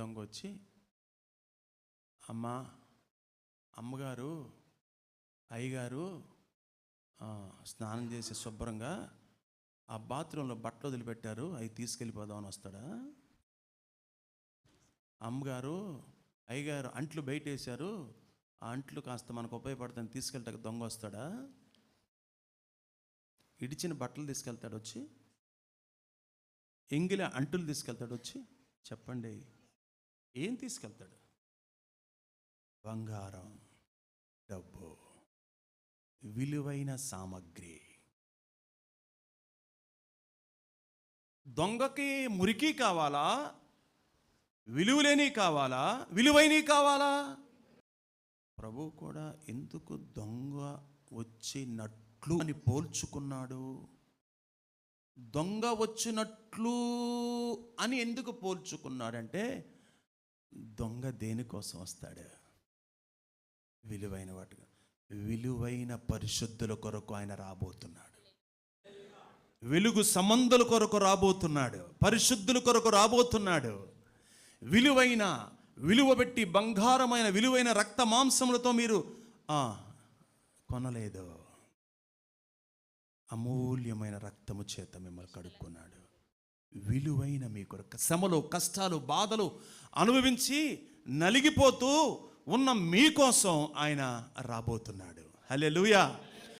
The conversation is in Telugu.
దొంగ వచ్చి అమ్మా అమ్మగారు అయ్యగారు స్నానం చేసి శుభ్రంగా ఆ బాత్రూంలో బట్టలు వదిలిపెట్టారు అవి తీసుకెళ్ళిపోదామని వస్తాడా? అమ్మగారు అయ్యగారు అంట్లు బయట వేశారు ఆ అంట్లు కాస్త మనకు ఉపయోగపడుతుంది తీసుకెళ్తా దొంగ వస్తాడా? ఇడిచిన బట్టలు తీసుకెళ్తాడు వచ్చి ఎంగిల అంటులు తీసుకెళ్తాడు వచ్చి చెప్పండి ఏం తీసుకెళ్తాడు? బంగారం డబ్బు విలువైన సామగ్రి. దొంగకి మురికి కావాలా? విలువలేని కావాలా? విలువైనవి కావాలా? ప్రభు కూడా ఎందుకు దొంగ వచ్చినట్లు అని పోల్చుకున్నాడు? దొంగ వచ్చినట్లు అని ఎందుకు పోల్చుకున్నాడంటే దొంగ దేనికోసం వస్తాడు? విలువైన వాటిగా. విలువైన పరిశుద్ధుల కొరకు ఆయన రాబోతున్నాడు. వెలుగు సంబంధుల కొరకు రాబోతున్నాడు. పరిశుద్ధుల కొరకు రాబోతున్నాడు. విలువైన విలువ పెట్టి బంగారమైన విలువైన రక్త మాంసములతో మీరు కొనలేదు. అమూల్యమైన రక్తము చేత మిమ్మల్ని కడుక్కున్నాడు. విలువైన మీ కొరకు. శ్రమలు కష్టాలు బాధలు అనుభవించి నలిగిపోతూ ఉన్న మీకోసం ఆయన రాబోతున్నాడు. హలే